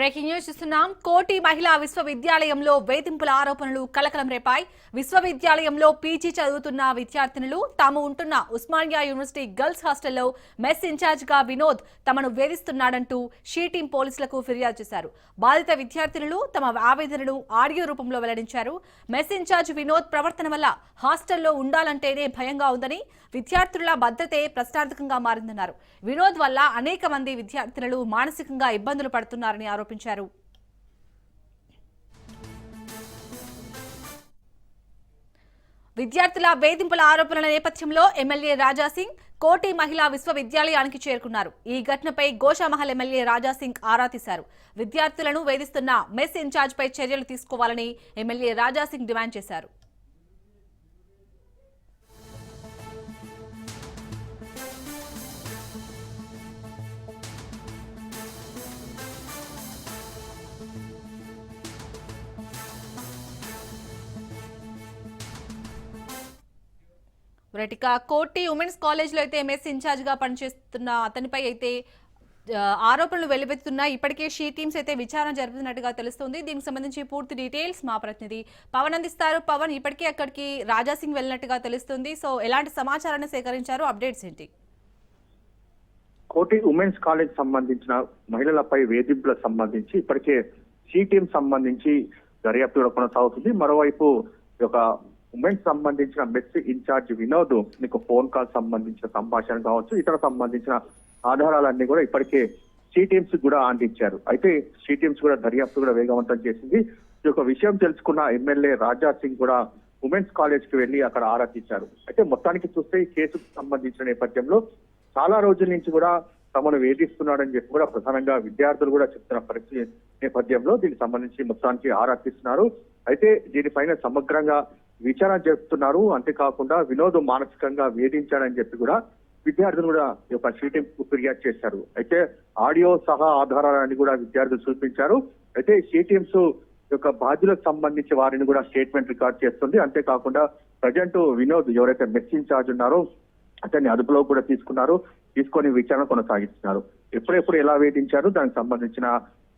Breaking news చూస్తున్నాం. కోటి మహిళా విశ్వవిద్యాలయంలో వేధింపుల ఆరోపణలు కలకలం రేపాయి. విశ్వవిద్యాలయంలో పీజీ చదువుతున్న విద్యార్థినులు తాము ఉంటున్న ఉస్మానియా యూనివర్సిటీ గర్ల్స్ హాస్టల్లో మెస్ ఇన్ఛార్జ్గా వినోద్ తమను వేధిస్తున్నాడంటూ షీ టీం పోలీసులకు ఫిర్యాదు చేశారు. బాధిత విద్యార్థినులు తమ ఆవేదనను ఆడియో రూపంలో వెల్లడించారు. మెస్ ఇన్ఛార్జ్ వినోద్ ప్రవర్తన వల్ల హాస్టల్లో ఉండాలంటేనే భయంగా ఉందని విద్యార్థుల భద్రతే ప్రశ్నార్థకంగా మారిందన్నారు. వినోద్ వల్ల అనేక మంది విద్యార్థినులు మానసికంగా ఇబ్బందులు పడుతున్నారని ఆరోపించారు. విద్యార్థుల వేధింపుల ఆరోపణల నేపథ్యంలో ఎమ్మెల్యే రాజాసింగ్ కోటి మహిళా విశ్వవిద్యాలయానికి చేరుకున్నారు. ఈ ఘటనపై గోషామహల్ ఎమ్మెల్యే రాజాసింగ్ ఆరా తీశారు. విద్యార్థులను వేధిస్తున్న మెస్ ఇన్ఛార్జ్ పై చర్యలు తీసుకోవాలని ఎమ్మెల్యే రాజాసింగ్ డిమాండ్ చేశారు. రైట్ ఇక కోటి ఉమెన్స్ కాలేజ్లో అయితే ఎంఎస్ ఇన్ఛార్జ్గా పనిచేస్తున్న అతనిపై అయితే ఆరోపణలు వెలువెత్తున్నా ఇప్పటికే షీ టీమ్స్ అయితే విచారణ జరుపుతున్నట్టుగా తెలుస్తుంది. దీనికి సంబంధించి పూర్తి డీటెయిల్స్ మా ప్రతినిధి పవన్ అందిస్తారు. పవన్ ఇప్పటికే అక్కడికి రాజాసింగ్ వెళ్ళినట్టుగా తెలుస్తుంది. సో ఎలాంటి సమాచారాన్ని సేకరించారు? అప్డేట్స్ ఏంటి? కోటి ఉమెన్స్ కాలేజ్ సంబంధించిన మహిళలపై వేధింపులకు సంబంధించి ఇప్పటికే సి టీం సంబంధించి దర్యాప్తు కూడా కొనసాగుతుంది. మరోవైపు ఒక ఉమెన్స్ సంబంధించిన మెస్ ఇన్ఛార్జ్ వినోద్ మీకు ఫోన్ కాల్ సంబంధించిన సంభాషణ కావచ్చు ఇతర సంబంధించిన ఆధారాలన్నీ కూడా ఇప్పటికే సి టీమ్స్ కూడా అందించారు. అయితే సి టీమ్స్ కూడా దర్యాప్తు కూడా వేగవంతం చేసింది. ఈ యొక్క విషయం తెలుసుకున్న ఎమ్మెల్యే రాజా సింగ్ కూడా ఉమెన్స్ కాలేజ్కి వెళ్ళి అక్కడ ఆరాధించారు. అయితే మొత్తానికి చూస్తే ఈ కేసుకు సంబంధించిన నేపథ్యంలో చాలా రోజుల నుంచి కూడా తమను వేధిస్తున్నాడని చెప్పి కూడా ప్రధానంగా విద్యార్థులు కూడా చెప్తున్న పరిస్థితి నేపథ్యంలో దీనికి సంబంధించి మొత్తానికి ఆరా తీస్తున్నారు అయితే దీనిపైన సమగ్రంగా విచారణ జరుపుతున్నారు అంతేకాకుండా వినోద్ మానసికంగా వేధించాడని చెప్పి కూడా విద్యార్థులు కూడా ఈ యొక్క షీటింగ్ ఫిర్యాదు చేశారు. అయితే ఆడియో సహా ఆధారాలన్నీ కూడా విద్యార్థులు చూపించారు. అయితే సిటిఎంస్ యొక్క బాధ్యులకు సంబంధించి వారిని కూడా స్టేట్మెంట్ రికార్డ్ చేస్తుంది. అంతేకాకుండా ప్రజెంట్ వినోద్ ఎవరైతే మెస్ ఇన్ఛార్జ్ ఉన్నారో అతన్ని అదుపులో కూడా తీసుకున్నారు. తీసుకొని విచారణ కొనసాగిస్తున్నారు. ఎప్పుడెప్పుడు ఎలా వేధించారు? దానికి సంబంధించిన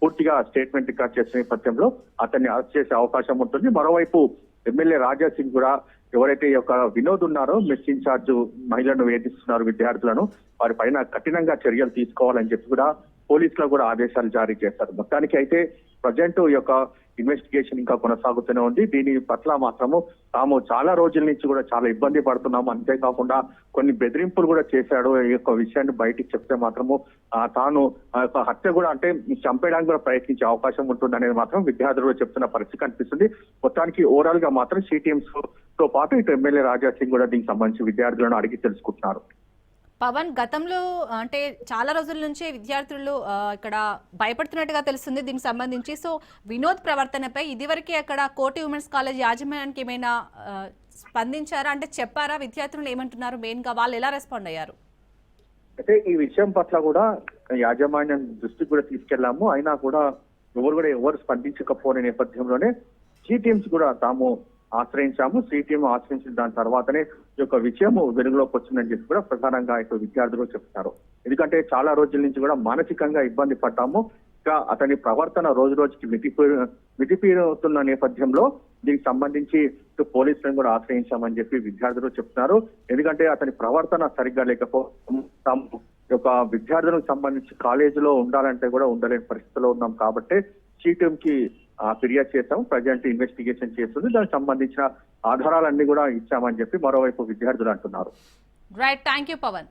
పూర్తిగా స్టేట్మెంట్ రికార్డ్ చేసిన నేపథ్యంలో అతన్ని అరెస్ట్ చేసే అవకాశం ఉంటుంది. మరోవైపు ఎమ్మెల్యే రాజా సింగ్ కూడా ఎవరైతే ఈ యొక్క వినోద్ ఉన్నారో మెస్ ఇన్ఛార్జ్ మహిళలను వేధిస్తున్నారు విద్యార్థులను వారి పైన కఠినంగా చర్యలు తీసుకోవాలని చెప్పి కూడా పోలీసులకు కూడా ఆదేశాలు జారీ చేశారు మొత్తానికి అయితే ప్రజెంట్ ఈ యొక్క ఇన్వెస్టిగేషన్ ఇంకా కొనసాగుతూనే ఉంది. దీని పట్ల మాత్రము తాము చాలా రోజుల నుంచి కూడా చాలా ఇబ్బంది పడుతున్నాము. అంతేకాకుండా కొన్ని బెదిరింపులు కూడా చేశాడు. ఈ యొక్క విషయాన్ని బయటికి చెప్తే మాత్రము తాను ఆ యొక్క హత్య కూడా అంటే చంపేయడానికి కూడా ప్రయత్నించే అవకాశం ఉంటుంది అనేది మాత్రం విద్యార్థులు కూడా చెప్తున్న పరిస్థితి కనిపిస్తుంది. మొత్తానికి ఓవరాల్గా మాత్రం సిటిఎంస్తో పాటు ఇటు ఎమ్మెల్యే రాజా సింగ్ కూడా దీనికి సంబంధించి విద్యార్థులను అడిగి తెలుసుకుంటున్నారు. పవన్ గతంలో అంటే చాలా రోజుల నుంచే విద్యార్థులు ఇక్కడ భయపడుతున్నట్టుగా తెలుస్తుంది దీనికి సంబంధించి. సో వినోద్ ప్రవర్తనపై ఇదివరకే అక్కడ కోటి ఉమెన్స్ కాలేజ్ యాజమాన్యానికి ఏమైనా స్పందించారా? అంటే చెప్పారా? విద్యార్థులు ఏమంటున్నారు మెయిన్గా వాళ్ళు ఎలా రెస్పాండ్ అయ్యారు? అయితే ఈ విషయం పట్ల కూడా యాజమాన్యం దృష్టికి కూడా తీసుకెళ్ళాము అయినా కూడా ఎవరు కూడా ఎవరు స్పందించకపోని నేపథ్యంలోనే సిటీఎంస్ కూడా తాము ఆశ్రయించాము. సిటీఎం ఆశ్రయించిన దాని తర్వాతనే యొక్క విషయం వెలుగులోకి వచ్చిందని చెప్పి కూడా ప్రధానంగా ఇక విద్యార్థులు చెప్తున్నారు ఎందుకంటే చాలా రోజుల నుంచి కూడా మానసికంగా ఇబ్బంది పడ్డాము. ఇంకా అతని ప్రవర్తన రోజు రోజుకి మితిపీ మితిపీరుతున్న నేపథ్యంలో దీనికి సంబంధించి పోలీసులను కూడా ఆశ్రయించామని చెప్పి విద్యార్థులు చెప్తున్నారు. ఎందుకంటే అతని ప్రవర్తన సరిగ్గా లేకపోవడం యొక్క విద్యార్థులకు సంబంధించి కాలేజీలో ఉండాలంటే కూడా ఉండలేని పరిస్థితిలో ఉన్నాం కాబట్టి సీటీఎంకి ఫిర్యాదు చేశాం. ప్రజెంట్ ఇన్వెస్టిగేషన్ చేస్తుంది. దానికి సంబంధించిన ఆధారాలన్నీ కూడా ఇచ్చామని చెప్పి మరోవైపు విద్యార్థులు అంటున్నారు. Right thank you Pawan